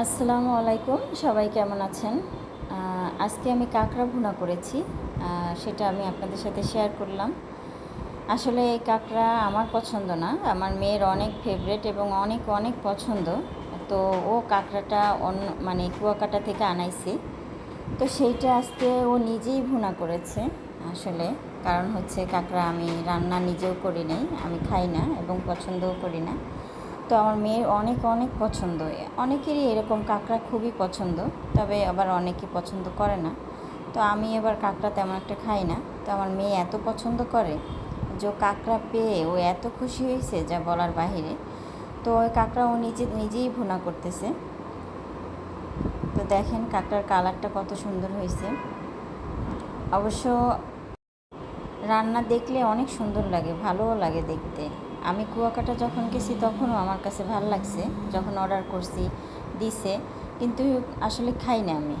আসসালামু আলাইকুম, সবাই কেমন আছেন? আজকে আমি কাঁকড়া ভুনা করেছি সেটা আমি আপনাদের সাথে শেয়ার করলাম। আসলে এই কাঁকড়া আমার পছন্দ না, আমার মেয়ের অনেক ফেভারেট এবং অনেক অনেক পছন্দ। তো ও কাঁকড়াটা অন্য মানে কুয়াকাটা থেকে আনাইছি। তো সেইটা আজকে ও নিজেই ভুনা করেছে, আসলে। কারণ হচ্ছে কাঁকড়া আমি রান্না নিজেও করি নাই, আমি খাই না এবং পছন্দও করি না। তো আমার মেয়ের অনেক অনেক পছন্দ। অনেকেরই এরকম কাঁকড়া খুবই পছন্দ, তবে আবার অনেকে পছন্দ করে না। তো আমি এবার কাঁকড়া তেমন একটা খাই না। তো আমার মেয়ে এত পছন্দ করে যে কাঁকড়া পেয়ে ও এত খুশি হয়েছে যা বলার বাহিরে। তো ওই কাঁকড়া ও নিজে, নিজেই ভুনা করতেছে। তো দেখেন কাঁকড়ার কালারটা কত সুন্দর হয়েছে। অবশ্য রান্না দেখলে অনেক সুন্দর লাগে, ভালোও লাগে দেখতে। আমি কুয়াকাটা যখন গেছি তখনও আমার কাছে ভালো লাগছে, যখন অর্ডার করছি, দিছে, কিন্তু আসলে খাই না আমি।